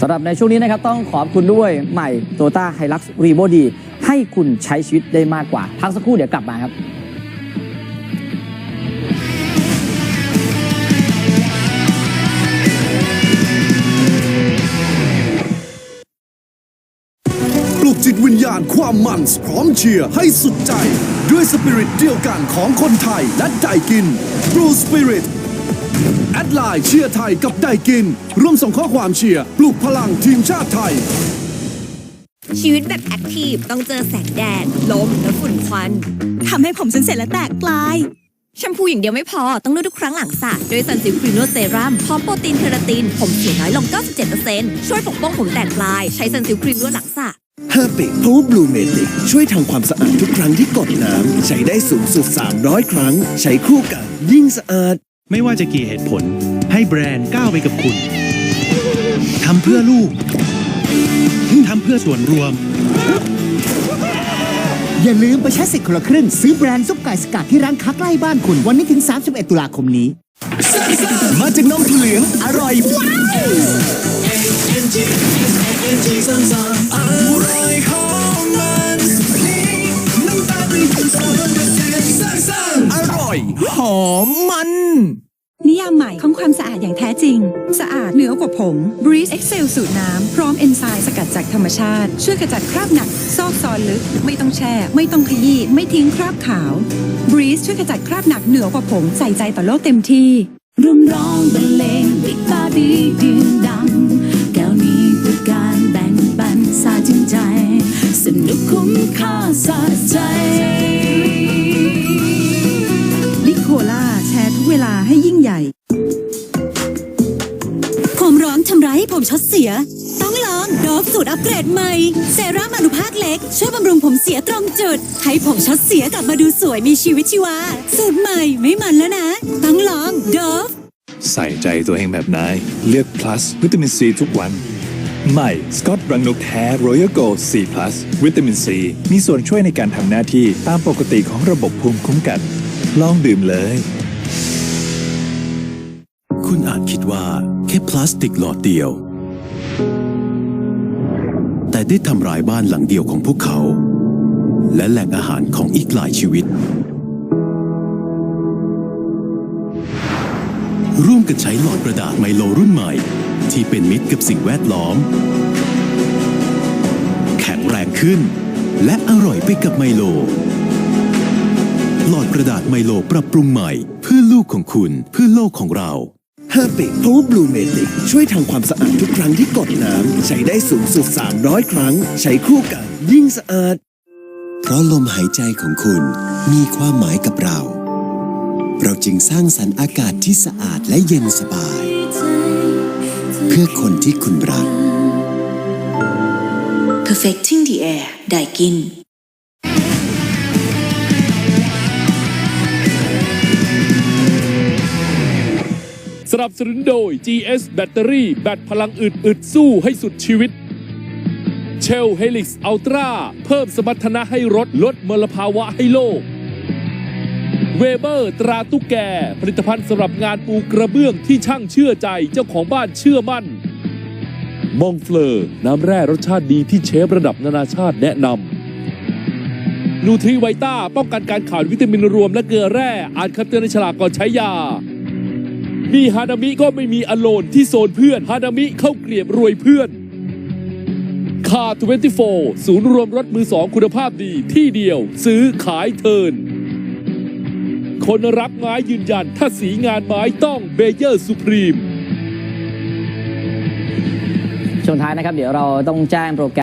สำหรับในช่วงนี้นะครับต้องขอบคุณด้วยใหม่ t o y ต้าไฮลักซ์รีโ d ดีให้คุณใช้ชีวิตได้มากกว่า พักสักครู่เดี๋ยวกลับมาครับปลุกจิตวิญญาณความมันพร้อมเชียร์ให้สุดใจ ด้วยสปิริตเดียวกันของคนไทยและไดกิน Blue Spirit แอดไลน์เชียร์ไทยกับไดกิน ร่วมส่งข้อความเชียร์ปลุกพลังทีมชาติไทย ชีวิตแบบแอคทีฟต้องเจอแสงแดด ลมและฝุ่นควัน ทำให้ผมฉันเสร็จและแตกปลาย แชมพูอย่างเดียวไม่พอ ต้องนวดทุกครั้งหลังสระด้วยซันซิลครีมนวดเซรั่มพร้อมโปรตีนเคราติน ผมเสียน้อยลง 97%ช่วยปกป้องผมแตกปลาย ใช้ซันซิลครีมนวดหลังสระ h e r p i c p o w Blue Matic ช่วยทำความสะอาดทุกครั้งที่กดน้ำ ใช้ได้สูงสุด 300 ครั้ง ใช้คู่กันยิ่งสะอาด ไม่ว่าจะกี่เหตุผล ให้แบรนด์ก้าวไปกับคุณ ทำเพื่อลูก ทำเพื่อส่วนรวม อย่าลืมไปใช้สิทธิ์คนละครึ่ง ซื้อแบรนด์ซุปไก่สกัดที่ร้านค้าใกล้บ้านคุณ วันนี้ถึง 31 ตุลาคมนี้ มาจากนมถั่วเหลือง อร่อยว้าวอร่อย หอมมัน นิยามใหม่ของความสะอาดอย่างแท้จริง สะอาดเหนือกว่าผม Breeze Excel สูตรน้ำ พร้อมเอนไซม์สกัดจากธรรมชาติ ช่วยขจัดคราบหนัก ซอกซอนลึก ไม่ต้องแช่ ไม่ต้องขยี้ ไม่ทิ้งคราบขาว Breeze ช่วยขจัดคราบหนักเหนือกว่าผม ใส่ใจต่อโลกเต็มที่ร่วมร้องบรรเลงบิ๊กบาดีดื่มดำแก้วนี้เพื่อการแบ่งปันสาจริงใจ สนุกคุ้มค่าสะใจ ผมช็อตเสีย ต้องลองโดบสูตรอัปเกรดใหม่เซรั่มอนุภาคเล็ก ช่วยบำรุงผมเสียตรงจุด ให้ผมช็อตเสียกลับมาดูสวยมีชีวิตชีวา สูตรใหม่ไม่มันแล้วนะ ต้องลองโดบใส่ใจตัวเองแบบนาย เลือก plus วิตามินซีทุกวันใหม่สกอตรังนกแท้ Royal Gold 4 plus วิตามินซีมีส่วนช่วยในการทำหน้าที่ตามปกติของระบบภูมิคุ้มกัน ลองดื่มเลย คุณอาจคิดว่าแค่พลาสติกหลอดเดียว แต่ได้ทำลายบ้านหลังเดียวของพวกเขา และแหล่งอาหารของอีกหลายชีวิต ร่วมกันใช้หลอดกระดาษไมโลรุ่นใหม่ ที่เป็นมิตรกับสิ่งแวดล้อม แข็งแรงขึ้น และอร่อยไปกับไมโลหลอดกระดาษไมโลปรับปรุงใหม่ เพื่อลูกของคุณเพื่อโลกของเรา h e r p i c p o w Blue Matic ช่วยทำความสะอาดทุกครั้งที่กดน้ำ ใช้ได้สูงสุด 300 ครั้ง ใช้คู่กัน ยิ่งสะอาด เพราะลมหายใจของคุณมีความหมายกับเรา เราจึงสร้างสรรค์อากาศที่สะอาดและเย็นสบาย เพื่อคนที่คุณรัก Perfecting the air ได้กิน นับสนุนโดย GS แบตเตอรี่แบตพลังอึดอึดสู้ให้สุดชีวิต เชลเฮลิกซ์อัลตร้าเพิ่มสมรรถนะให้รถลดมลภาวะให้โลก เวเบอร์ตราตุกแก ผลิตภัณฑ์สำหรับงานปูกระเบื้องที่ช่างเชื่อใจเจ้าของบ้านเชื่อมั่น มองเฟลอร์น้ำแร่รสชาติดีที่เชฟระดับนานาชาติแนะนำนูทรีไวต้าป้องกันการขาดวิตามินรวมและเกลือแร่อ่านคำเตือนในฉลากก่อนใช้ยา มีฮานามิก็ไม่มีอโลนที่โซนเพื่อนฮานามิเข้าเกลียบรวยเพื่อนคา24 ศูนย์รวมรถมือสองคุณภาพดีที่เดียว ซื้อขายเทิน คนรักไม้ยืนยันถ้าสีงานไม้ต้องเบเยอร์สุพรีมช่วงท้ายนะครับ เดี๋ยวเราต้องแจ้งโปรแกรม